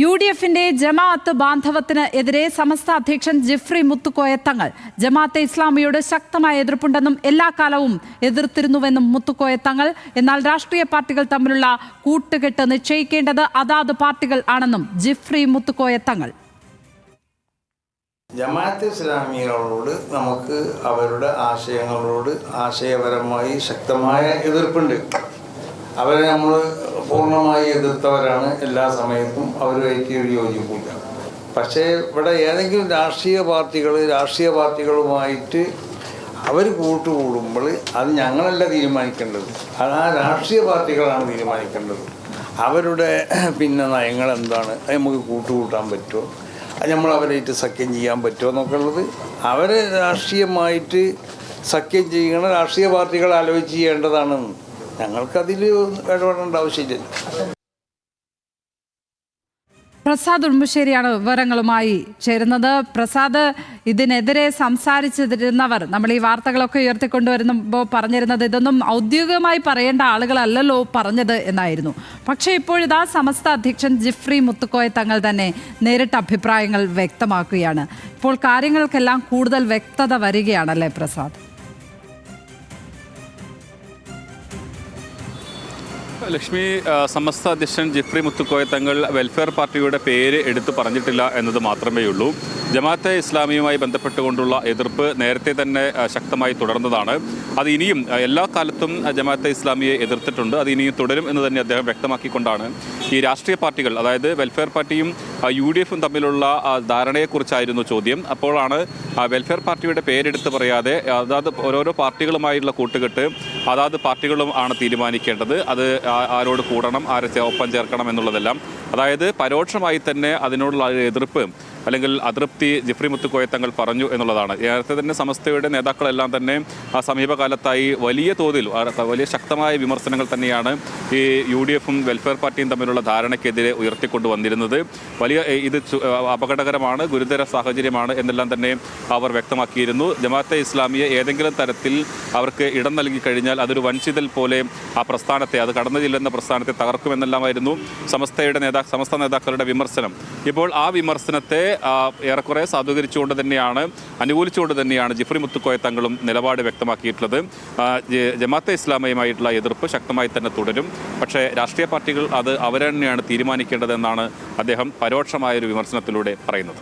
U D എഫിന്റെ ജമാഅത്ത് ബാന്ധവത്തിന് എതിരെ സമസ്ത അധ്യക്ഷൻ ജിഫ്രി മുത്തുക്കോയ തങ്ങൾ. ജമാഅത്തെ ഇസ്ലാമിയോട് ശക്തമായ എതിർപ്പുണ്ടെന്നും എല്ലാ കാലവും എതിർത്തിരുന്നുവെന്നും മുത്തുക്കോയ തങ്ങൾ. എന്നാൽ രാഷ്ട്രീയ പാർട്ടികൾ തമ്മിലുള്ള കൂട്ടുകെട്ട് നിശ്ചയിക്കേണ്ടത് അതാത് പാർട്ടികൾ ആണെന്നും ജിഫ്രി മുത്തുക്കോയ തങ്ങൾ. ജമാഅത്ത് ഇസ്ലാമികളോട് നമുക്ക് അവരുടെ ആശയങ്ങളോട് ആശയപരമായി ശക്തമായ എതിർപ്പുണ്ട്. അവരെ നമ്മൾ പൂർണമായി എതിർത്തവരാണ് എല്ലാ സമയത്തും. അവരുമായിട്ട് ഒരു യോജിപ്പില്ല പക്ഷേ ഇവിടെ ഏതെങ്കിലും രാഷ്ട്രീയ പാർട്ടികൾ രാഷ്ട്രീയ പാർട്ടികളുമായിട്ട് അവർ കൂട്ടുകൂടുമ്പോൾ അത് ഞങ്ങളല്ല തീരുമാനിക്കേണ്ടത്. അത് ആ രാഷ്ട്രീയ പാർട്ടികളാണ് തീരുമാനിക്കേണ്ടത്. അവരുടെ പിന്നെ നയങ്ങൾ എന്താണ് അത് നമുക്ക് കൂട്ടുകൂട്ടാൻ പറ്റുമോ? അത് നമ്മൾ അവരായിട്ട് സഖ്യം ചെയ്യാൻ പറ്റുമോ എന്നൊക്കെ ഉള്ളത് അവരെ രാഷ്ട്രീയമായിട്ട് സഖ്യം ചെയ്യണ. രാഷ്ട്രീയ പാർട്ടികൾ ആലോചിച്ച് ചെയ്യേണ്ടതാണ് ഞങ്ങൾക്കതിൽ ഇടപെടേണ്ട ആവശ്യമില്ല. പ്രസാദ് ഉടുമ്പശ്ശേരിയാണ് വിവരങ്ങളുമായി ചേരുന്നത്. പ്രസാദ് ഇതിനെതിരെ സംസാരിച്ചിരുന്നവർ നമ്മൾ ഈ വാർത്തകളൊക്കെ ഉയർത്തിക്കൊണ്ടുവരുമ്പോൾ പറഞ്ഞിരുന്നത് ഇതൊന്നും ഔദ്യോഗികമായി പറയേണ്ട ആളുകളല്ലല്ലോ പറഞ്ഞത് എന്നായിരുന്നു. പക്ഷേ ഇപ്പോഴിതാ സമസ്ത അധ്യക്ഷൻ ജിഫ്രി മുത്തുക്കോയ തങ്ങൾ തന്നെ നേരിട്ട് അഭിപ്രായങ്ങൾ വ്യക്തമാക്കുകയാണ്. ഇപ്പോൾ കാര്യങ്ങൾക്കെല്ലാം കൂടുതൽ വ്യക്തത വരികയാണല്ലേ പ്രസാദ്? ലക്ഷ്മി സമസ്ത അധ്യക്ഷൻ ജിഫ്രി മുത്തുക്കോയ തങ്ങൾ വെൽഫെയർ പാർട്ടിയുടെ പേര് എടുത്തു പറഞ്ഞിട്ടില്ല എന്നത് മാത്രമേ ഉള്ളൂ ജമാഅത്തെ ഇസ്ലാമിയുമായി ബന്ധപ്പെട്ടുകൊണ്ടുള്ള എതിർപ്പ് നേരത്തെ തന്നെ ശക്തമായി തുടർന്നതാണ്. അത് ഇനിയും എല്ലാ കാലത്തും ജമാഅത്തെ ഇസ്ലാമിയെ എതിർത്തിട്ടുണ്ട്. അത് ഇനിയും തുടരും എന്ന് തന്നെ അദ്ദേഹം വ്യക്തമാക്കിക്കൊണ്ടാണ്. ഈ രാഷ്ട്രീയ പാർട്ടികൾ അതായത് വെൽഫെയർ പാർട്ടിയും യു ഡി എഫും തമ്മിലുള്ള ധാരണയെക്കുറിച്ചായിരുന്നു ചോദ്യം. അപ്പോഴാണ് വെൽഫെയർ പാർട്ടിയുടെ പേരെടുത്ത് പറയാതെ അതാത് ഓരോരോ പാർട്ടികളുമായുള്ള കൂട്ടുകെട്ട് അതാത് പാർട്ടികളും ആണ് തീരുമാനിക്കേണ്ടത്. അത് ആരോട് കൂടണം ആരെ ഒപ്പം ചേർക്കണം എന്നുള്ളതെല്ലാം. അതായത് പരോക്ഷമായി തന്നെ അതിനോടുള്ള എതിർപ്പ് അല്ലെങ്കിൽ അതൃപ്തി ജിഫ്രി മുത്തുക്കോയ തങ്ങൾ പറഞ്ഞു എന്നുള്ളതാണ്. നേരത്തെ തന്നെ സമസ്തയുടെ നേതാക്കളെല്ലാം തന്നെ ആ സമീപകാലത്തായി വലിയ തോതിൽ വലിയ ശക്തമായ വിമർശനങ്ങൾ തന്നെയാണ് ഈ യു ഡി എഫും വെൽഫെയർ പാർട്ടിയും തമ്മിലുള്ള ധാരണയ്ക്കെതിരെ ഉയർത്തിക്കൊണ്ടുവന്നിരുന്നത്. വലിയ ഇത് അപകടകരമാണ് ഗുരുതര സാഹചര്യമാണ് എന്നെല്ലാം തന്നെ അവർ വ്യക്തമാക്കിയിരുന്നു. ജമാഅത്തെ ഇസ്ലാമിയെ ഏതെങ്കിലും തരത്തിൽ അവർക്ക് ഇടം നൽകി കഴിഞ്ഞാൽ അതൊരു വൻചിതൽ പോലെ ആ പ്രസ്ഥാനത്തെ അത് കടന്നു ചെല്ലുന്ന പ്രസ്ഥാനത്തെ തകർക്കുമെന്നെല്ലാമായിരുന്നു സമസ്തയുടെ നേതാ സമസ്ത നേതാക്കളുടെ വിമർശനം. ഇപ്പോൾ ആ വിമർശനത്തെ ഏറെക്കുറെ സാധൂകരിച്ചുകൊണ്ട് തന്നെയാണ് അനുകൂലിച്ചുകൊണ്ട് തന്നെയാണ് ജിഫ്രി മുത്തുക്കോയ തങ്ങളും നിലപാട് വ്യക്തമാക്കിയിട്ടുള്ളത്. ജമാഅത്തെ ഇസ്ലാമിയുമായിട്ടുള്ള എതിർപ്പ് ശക്തമായി തന്നെ തുടരും. പക്ഷേ രാഷ്ട്രീയ പാർട്ടികൾ അത് അവർ തന്നെയാണ് തീരുമാനിക്കേണ്ടതെന്നാണ് അദ്ദേഹം പരോക്ഷമായൊരു വിമർശനത്തിലൂടെ പറയുന്നത്.